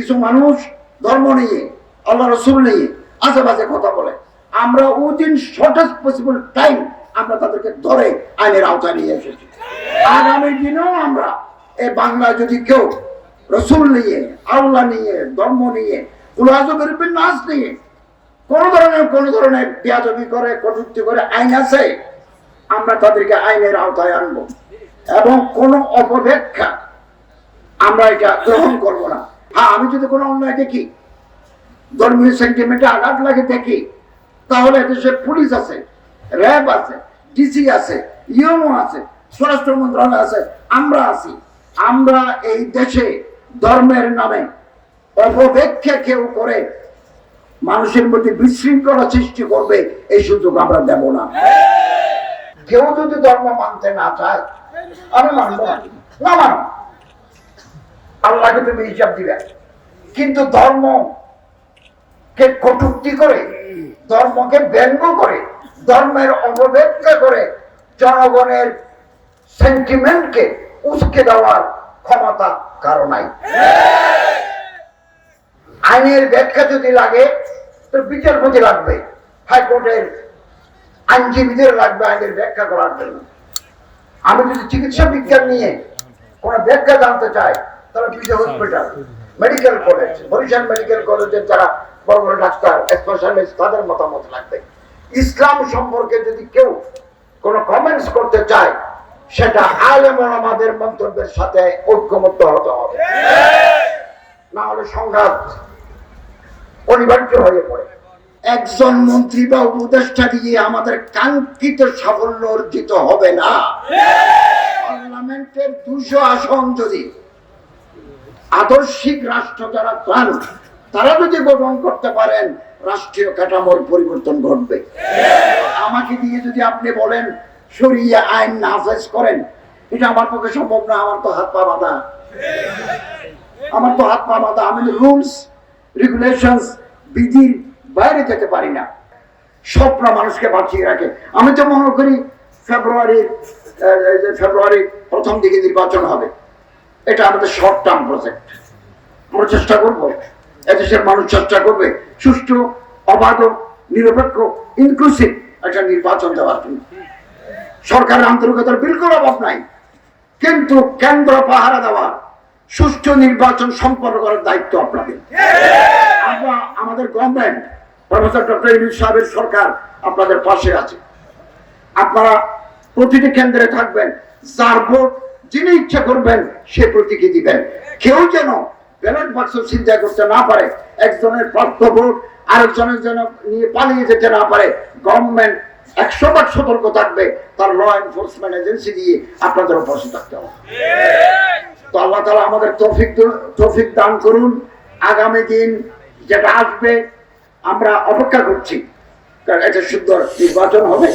কিছু মানুষ ধর্ম নিয়ে, আল্লাহ রসুল নিয়ে আশেপাশে কথা বলে। আমরা উইদিন শর্টেস্ট পসিবল টাইম আমরা তাদেরকে ধরে আইনের আওতায় নিয়ে এসেছি। আগামী দিনেও আমরা এই বাংলা যদি কেউ রসুল নিয়ে, আল্লাহ নিয়ে, ধর্ম নিয়ে উলাজবের নাচ নিয়ে কোন ধরনের কোন ধরনের বিয়াজবি করে, কটূক্তি করে আইন আছে, আমরা তাদেরকে আইনের আওতায় আনব। এবং কোন অপব্যাখ্যা আমরা এটা গ্রহণ করব না। আমি যদি কোনো অন্যায় দেখি, ধর্মীয় সেন্টিমেন্টে আঘাত লাগে দেখি, তাহলে দেশে পুলিশ আছে, র্যাব আছে ডিসি আছে ইউএমও আছে, স্বরাষ্ট্র মন্ত্রণালয় আছে, আমরা আছি। আমরা এই দেশে ধর্মের নামে অপব্যাখ্যা কেউ করে মানুষের মধ্যে বিশৃঙ্খলা সৃষ্টি করবে, এই সুযোগ আমরা দেব না। কেউ যদি ধর্ম মানতে না চায়, আমি মানবো না। না মানো আল্লাহকে তুমি হিসাব দিবে। কিন্তু ধর্ম কে কটুক্তি করে, ধর্মকে ব্যঙ্গ করে, ধর্মের অপব্যাখ্যা করে, জনগণের সেন্টিমেন্টকে উস্কে দেওয়ার ক্ষমতা কারও নাই। আইনের ব্যাখ্যা যদি লাগে, তো বিচারপতি লাগবে, হাইকোর্টের আইনজীবীদের লাগবে আইনের ব্যাখ্যা করার জন্য। আমি যদি চিকিৎসা বিজ্ঞান নিয়ে কোন ব্যাখ্যা জানতে চাই, তাহলে PJ hospital. Medical college Barishal medical কলেজের যারা বড় বড় ডাক্তার স্পেশালিস্ট তাদের মতামত লাগবে। ইসলাম সম্পর্কে যদি কেউ কোন কমেন্টস করতে চায়, সেটা আলেম আমাদের মন্তব্যের সাথে ঐক্যমত্য হতে হবে। না হলে সংঘাত অনিবার্য হয়ে পড়ে। একজন মন্ত্রী বা উপদেষ্টা দিয়ে আমাদের কাঙ্ক্ষিত সাফল্য অর্জিত হবে না। পার্লামেন্টের দুশো আসন যদি আদর্শিক রাষ্ট্র যারা চান তারা যদি গঠন করতে পারেন, রাষ্ট্রীয় কাঠামোর পরিবর্তন ঘটবে। আমাকে দিয়ে যদি আপনি বলেন সরিয়ে আইন নাফেজ করেন, এটা আমার পক্ষে সম্ভব না, আমার তো হাত পা বাঁধা। আমার তো হাত পা বাঁধা, আমি রুলস, রেগুলেশনস, বিধির বাইরে যেতে পারি না। স্বপ্ন মানুষকে বাঁচিয়ে রাখে। আমি তো মনে করি যে ফেব্রুয়ারির প্রথম দিকে নির্বাচন হবে। এটা আমাদের শর্ট টার্ম প্রজেক্ট আমরা চেষ্টা করব, এদেশের মানুষ চেষ্টা করবে সুষ্ঠু, অবাধ, নিরপেক্ষ ইনক্লুসিভ একটা নির্বাচন দেওয়ার জন্য। সরকারের আন্তরিকতার বিলকুল অভাব নাই, কিন্তু কেন্দ্র পাহারা দেওয়া সুষ্ঠু নির্বাচন সম্পন্ন করার দায়িত্ব আপনাদের। আমাদের গভর্নমেন্ট প্রফেসর ডক্টর ইউনুস সাহেবের সরকার আপনাদের পাশে আছে। আপনারা প্রতিটি কেন্দ্রে থাকবেন, যার ভোট যিনি ইচ্ছা করবেন, সে প্রতীকে দিবেন। কেউ যেন ব্যালট বাক্স চিন্তা করতে না পারে, একজনের প্রাপ্ত ভোট আরেকজনের যেন নিয়ে পালিয়ে যেতে না পারে গভর্নমেন্ট একশো বার সতর্ক থাকবে, তার ল এনফোর্সমেন্ট এজেন্সি দিয়ে আপনাদের উপস্থিত থাকতে হবে। তো আল্লাহ তালা আমাদের তৌফিক তৌফিক দান করুন। আগামী দিন যেটা আসবে, আমরা অপেক্ষা করছি। কারণ এটা সুন্দর নির্বাচন হবে।